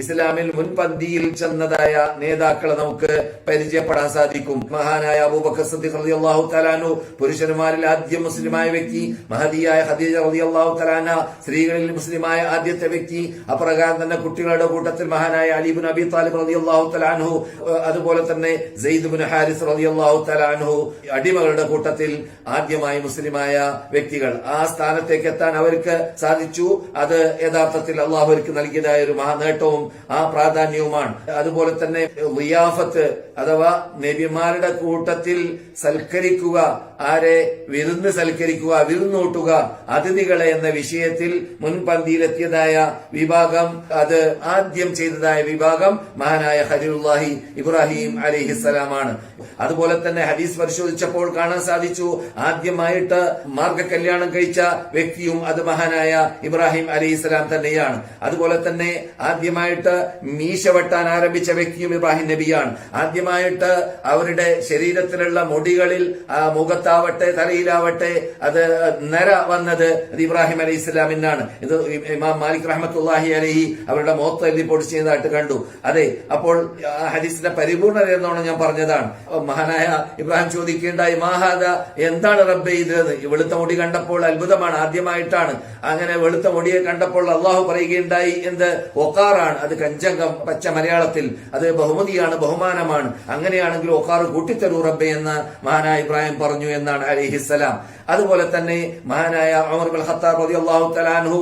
ഇസ്ലാമിൽ മുൻപന്തിയിൽ ചെന്നതായ നേതാക്കളെ നമുക്ക് പരിചയപ്പെടാൻ സാധിക്കും. മഹാനായ അബൂബക്കർ റളിയല്ലാഹു പുരുഷന്മാരിൽ ആദ്യ മുസ്ലിമായ വ്യക്തി മഹദിയായ ഖദീജ റളിയല്ലാഹു തലാന സ്ത്രീകളിൽ മുസ്ലിമായ ആദ്യത്തെ വ്യക്തി അപ്രകാരം തന്നെ കുട്ടികളുടെ കൂട്ടത്തിൽ മഹാനായ അലിബുൻ അബി താലിബ് റളിയല്ലാഹു തലാനു അതുപോലെ തന്നെ സെയ്ദ് ബിൻ ഹാരിസ് റളിയല്ലാഹു തലാനു അടിമകളുടെ കൂട്ടത്തിൽ ആദ്യമായി മുസ്ലിമായ വ്യക്തികൾ. ആ സ്ഥാനത്തേക്ക് എത്താൻ അവർക്ക് സാധിച്ചു. അത് യഥാർത്ഥത്തിൽ അള്ളാഹു അവർക്ക് നൽകിയതായ ഒരു മഹാനേട്ടവും ആ പ്രാധാന്യവുമാണ്. അതുപോലെ തന്നെ റിയാഫത്ത് അഥവാ നബിമാരുടെ കൂട്ടത്തിൽ സൽക്കരിക്കുക ആരെ വിരുന്ന് സൽക്കരിക്കുക വിരുന്നൂട്ടുക അതിഥികളെ എന്ന വിഷയത്തിൽ മുൻപന്തിയിലെത്തിയതായ വിഭാഗം അത് ആദ്യം ചെയ്തതായ വിഭാഗം മഹാനായ ഹരിഹി ഇബ്രാഹിം അലിഹിസലാമാണ് അതുപോലെ തന്നെ ഹദീസ് പരിശോധിച്ചപ്പോൾ കാണാൻ സാധിച്ചു ആദ്യമായിട്ട് മാർഗ കല്യാണം കഴിച്ച വ്യക്തിയും അത് മഹാനായ ഇബ്രാഹിം അലിഹിസ്സലാം തന്നെയാണ്. അതുപോലെ തന്നെ ആദ്യമായിട്ട് മീശ വെട്ടാൻ ആരംഭിച്ച വ്യക്തിയും ഇബ്രാഹിം നബിയാണ്. ആദ്യമായിട്ട് അവരുടെ ശരീരത്തിലുള്ള മുടികളിൽ മുഖത്താവട്ടെ തലയിലാവട്ടെ അത് നര വന്നത് അത് ഇബ്രാഹിം അലൈഹി ഇസ്ലാമിനാണ് ഇത് ഇമാം മാലിക് റഹ്മത്തുല്ലാഹി അലഹി അവരുടെ മോത്ത് എഴുതി പൊടിച്ചു ചെയ്തതായിട്ട് കണ്ടു. അതെ അപ്പോൾ ഹദീസിന്റെ പരിപൂർണത എന്നോണം ഞാൻ പറഞ്ഞതാണ്. മഹാനായ ഇബ്രാഹിം ചോദിക്കേണ്ടായി മാഹാദ എന്താണ് റബ്ബെ ഇത് വെളുത്ത മുടി കണ്ടപ്പോൾ അത്ഭുതമാണ് ആദ്യമായിട്ടാണ്. അങ്ങനെ വെളുത്ത മുടിയെ കണ്ടപ്പോൾ അള്ളാഹു പറയുകയുണ്ടായി എന്ത്? ഒക്കാറാണ് അത് കഞ്ചങ്കം പച്ച മലയാളത്തിൽ അത് ബഹുമതിയാണ് ബഹുമാനമാണ്. അങ്ങനെയാണെങ്കിൽ ഒക്കാറ് കൂട്ടിത്തരൂ റബ്ബെ എന്ന് മഹാനായ ഇബ്രാഹിം പറഞ്ഞു എന്നാണ് അലിഹിസ്സലാം അതുപോലെ തന്നെ മഹാനായ ഉമർ ബിൻ ഖത്താബ് അള്ളാഹു തലാൻഹു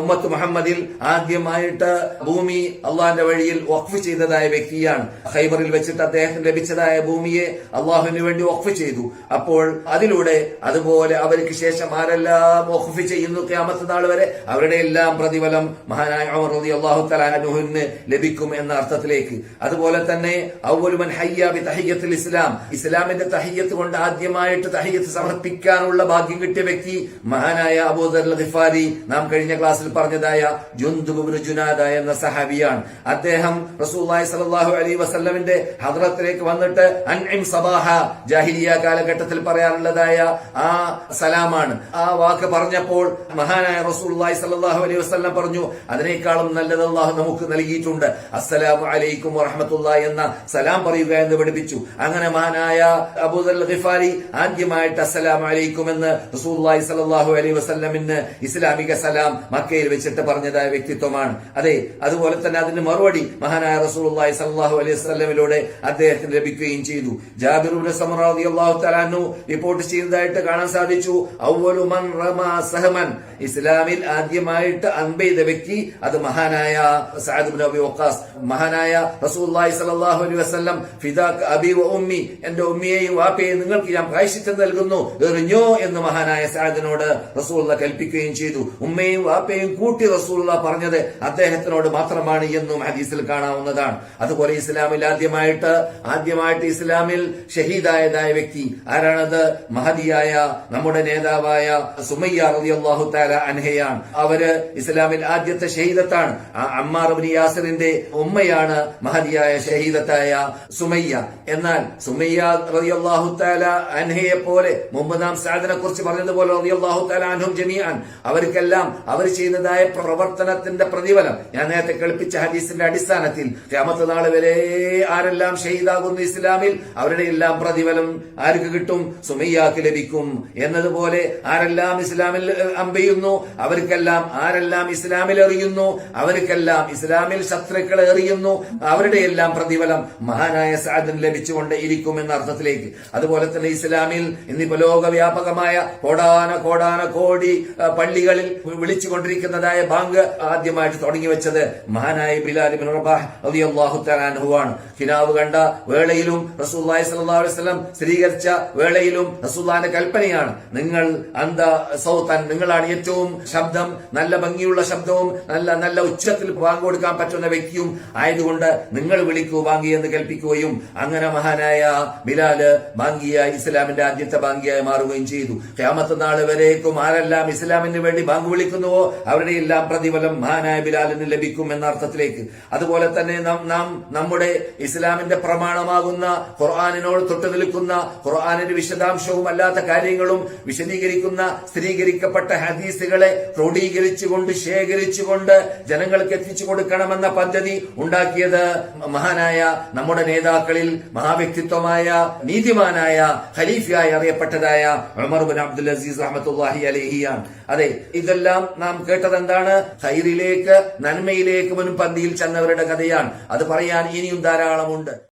ഉമ്മത്ത് മുഹമ്മദിൽ ആദ്യമായിട്ട് ഭൂമി അള്ളാഹിന്റെ വഴിയിൽ വഖഫ് ചെയ്തതായ വ്യക്തിയാണ്. ഖൈബറിൽ വെച്ചിട്ട് അദ്ദേഹത്തിന് ലഭിച്ചതായ ഭൂമിയെ അള്ളാഹുവിന് വേണ്ടി വഖഫ് ചെയ്തു. അപ്പോൾ അതിലൂടെ അതുപോലെ അവർക്ക് ശേഷം ആരെല്ലാം വഖഫ് ചെയ്യുന്നു? ഖിയാമത്ത് നാൾ വരെ അവരുടെ എല്ലാം പ്രതിഫലം മഹാനായ അമർ അള്ളാഹു റളിയല്ലാഹു തആലാഹുവിന് ലഭിക്കും എന്ന അർത്ഥത്തിലേക്ക്. അതുപോലെ തന്നെ ഔവലുമൻ ഹയ്യാബി തഹിയ്യത്തുൽ ഇസ്ലാം. ഇസ്ലാമിന്റെ തഹിയ്യത്ത് കൊണ്ട് ആദ്യമായിട്ട് തഹിയ്യത്ത് സമർപ്പിക്കാനുള്ള ഭാഗ്യം കിട്ടിയ വ്യക്തി മഹാനായ അബൂദർ ഖിഫാരി നാം കഴിഞ്ഞ ക്ലാസ്സിൽ പറഞ്ഞതായ ജുന്ദുബ് ജുനാദ എന്ന സഹാബിയാണ്. അദ്ദേഹം റസൂലുള്ളാഹി സ്വല്ലല്ലാഹു അലൈഹി വസല്ലമിന്റെ ഹദ്രത്തിലേക്ക് വന്നിട്ട് അൻഇം സബാഹ ജാഹിലിയ കാലഘട്ടത്തിൽ പറയാറുള്ളതായ ആ സലാമാണ്. ആ വാക്ക് പറഞ്ഞപ്പോൾ മഹാനായ റസൂലുള്ളാഹി സ്വല്ലല്ലാഹു അലൈഹി വസല്ലം പറഞ്ഞു അതിനേക്കാളും നല്ലത് അള്ളാഹു നമുക്ക് നൽകിയിട്ടുണ്ട്. അസ്സലാമു അലൈക്കും വറഹമത്തുള്ള എന്ന സലാം പറയുക എന്ന് പഠിപ്പിച്ചു. അങ്ങനെ മഹാനായ ഖിഫാരി ആദ്യമായിട്ട് അസ്സലാമു അലൈക്കും എന്ന് റസൂലുള്ളാഹി സ്വല്ലല്ലാഹു അലൈഹി വസല്ലമിന് ഇസ്ലാമിക സലാം മക്കയിൽ വെച്ചിട്ട് പറഞ്ഞതായ വ്യക്തിത്വമാണ്. അതെ അതുപോലെ തന്നെ അതിന് മറുപടി മഹാനായ റസൂലുള്ളാഹി സ്വല്ലല്ലാഹു അലൈഹി വസല്ലമിലൂടെ അദ്ദേഹത്തിന് ലഭിക്കുകയും ചെയ്തു. ജാബിർ ഇബ്നു സമറ റളിയല്ലാഹു തആല റിപ്പോർട്ട് ചെയ്തതായിട്ട് കാണാൻ സാധിച്ചു. ഔവലു മൻ ഇസ്ലാമിൽ ആദ്യമായിട്ട് അൻപെയ്ത വ്യക്തി അത് മഹാനായ സഅദ് അബി വഖാസ് മഹാനായ റസൂലുള്ളാഹി സ്വല്ലല്ലാഹു അലൈഹി വസല്ലം ഫിദാക അബി വ ഉമ്മി എന്റെ ഉമ്മിയെയും വാപ്പയെയും നിങ്ങൾക്ക് ഞാൻ പ്രായശ്ചിത്തം നൽകുന്നു എറിഞ്ഞോ എന്ന് മഹാനായ സഅദിനോട് റസൂലുള്ള കൽപ്പിക്കുകയും ചെയ്തു. ഉമ്മയും വാപ്പയും കൂട്ടി റസൂലുള്ള പറഞ്ഞത് അദ്ദേഹത്തിനോട് മാത്രമാണ് എന്നും ഹദീസിൽ കാണാവുന്നതാണ്. അതുപോലെ ഇസ്ലാമിൽ ആദ്യമായിട്ട് ആദ്യമായിട്ട് ഇസ്ലാമിൽ ഷഹീദായതായ വ്യക്തി ആരാണത്? മഹദിയായ നമ്മുടെ നേതാവായ സുമയ്യ റളിയല്ലാഹു തആല അൻഹയാണ്. അവർ ഇസ്ലാമിൽ ആദ്യത്തെ ഷഹീദത്താണ്. അമ്മാർ യാസിറിന്റെ ഉമ്മയാണ് മഹതിയായ ഷഹീദത്തായ സുമയ്യ. എന്നാൽ സുമയ്യ റളിയല്ലാഹു തആല അൻഹയെ പോലെ മുമ്പ് നാം സാദിനെ കുറിച്ച് പറഞ്ഞതുപോലെ റളിയല്ലാഹു തആല അൻഹും ജമീഅൻ. അവർക്കെല്ലാം അവർ ചെയ്തതായ പ്രവർത്തനത്തിന്റെ പ്രതിഫലം. ഞാൻ നേരത്തെ കളിപ്പിച്ച ഹദീസിന്റെ അടിസ്ഥാനത്തിൽ ഖിയാമത്ത് നാൾ വരെ ആരെല്ലാം ഷഹീദാകുന്നു ഇസ്ലാമിൽ അവരുടെ എല്ലാം പ്രതിഫലം ആർക്ക് കിട്ടും? സുമയ്യാക്ക് ലഭിക്കും. എന്നതുപോലെ ആരെല്ലാം ഇസ്ലാമിൽ അമ്പെയ്യുന്നു? അവർക്കെല്ലാം ആരെല്ലാം ഇസ്ലാമിൽ അറിയുന്നു അവർക്കെല്ലാം ഇസ്ലാമിൽ ശത്രുക്കൾ എറിയുന്നു. അവരുടെ എല്ലാം പ്രതിഫലം മഹാനായ സാദിന് ലഭിച്ചുകൊണ്ട് ഇരിക്കും എന്ന അർത്ഥത്തിലേക്ക്. അതുപോലെ തന്നെ ഇസ്ലാമിൽ ഇന്നിപ്പോ ലോകവ്യാപകമായ കോടാന കോടാന കോടി പള്ളികളിൽ വിളിച്ചുകൊണ്ടിരിക്കുന്നതായ ബാങ്ക് ആദ്യമായിട്ട് തുടങ്ങി വെച്ചത് മഹാനായ ബിലാൽ ഇബ്നു റബാഹ് ഹിനാവ് കണ്ട വേളയിലും അലൈഹി വസല്ലം സ്ഥിരീകരിച്ച വേളയിലും റസൂല്ലാന്റെ കൽപ്പനയാണ്. നിങ്ങൾ അന്ത സൗതൻ നിങ്ങളാണ് ഏറ്റവും ശബ്ദം നല്ല ഭംഗിയുള്ള ശബ്ദവും നല്ല നല്ല ഉച്ചത്തിൽ ബാങ്ക് കൊടുക്കാൻ പറ്റുന്ന വ്യക്തിയും ആയതുകൊണ്ട് നിങ്ങൾ വിളിക്കൂ ബാങ്കി എന്ന് കൽപ്പിക്കുകയും അങ്ങനെ മഹാനായ ബിലാൽ ബാങ്കിയ ഇസ്ലാമിന്റെ ആദ്യത്തെ ബാങ്കിയായി മാറുകയും ചെയ്തു. ക്യാമത്ത് നാൾ വരേക്കും ആരെല്ലാം ഇസ്ലാമിന് വേണ്ടി ബാങ്ക് വിളിക്കുന്നുവോ അവരുടെ എല്ലാം പ്രതിഫലം മഹാനായ ബിലാലിന് ലഭിക്കും എന്ന അർത്ഥത്തിലേക്ക്. അതുപോലെ തന്നെ നാം- നമ്മുടെ ഇസ്ലാമിന്റെ പ്രമാണമാകുന്ന ഖുർആാനിനോട് തൊട്ടു നിൽക്കുന്ന ഖുർആാനിന്റെ വിശദാംശവും അല്ലാത്ത കാര്യങ്ങളും വിശദീകരിക്കുന്ന സ്ഥിരീകരിക്കപ്പെട്ട ഹദീസുകളെ ക്രോഡീകരിച്ചുകൊണ്ട് ശേഖരിച്ചുകൊണ്ട് ജനങ്ങൾക്ക് എത്തിച്ചു കൊടുക്കണമെന്ന പദ്ധതി ഉണ്ടാക്കിയത് മഹാനായ നമ്മുടെ നേതാക്കളിൽ മഹാവ്യക്തിത്വമായ നീതിമാനായ ഖലീഫയായി അറിയപ്പെട്ടതായ ഉമർ അബ്ദുൽ അസീസ് റഹ്മത്തുള്ളാഹി അലഹിയാണ്. അതെ ഇതെല്ലാം നാം കേട്ടത് എന്താണ് ഹൈറിലേക്ക് നന്മയിലേക്ക് മുൻപന്തിയിൽ ചെന്നവരുടെ കഥയാണ്. അത് പറയാൻ ഇനിയും ധാരാളമുണ്ട്.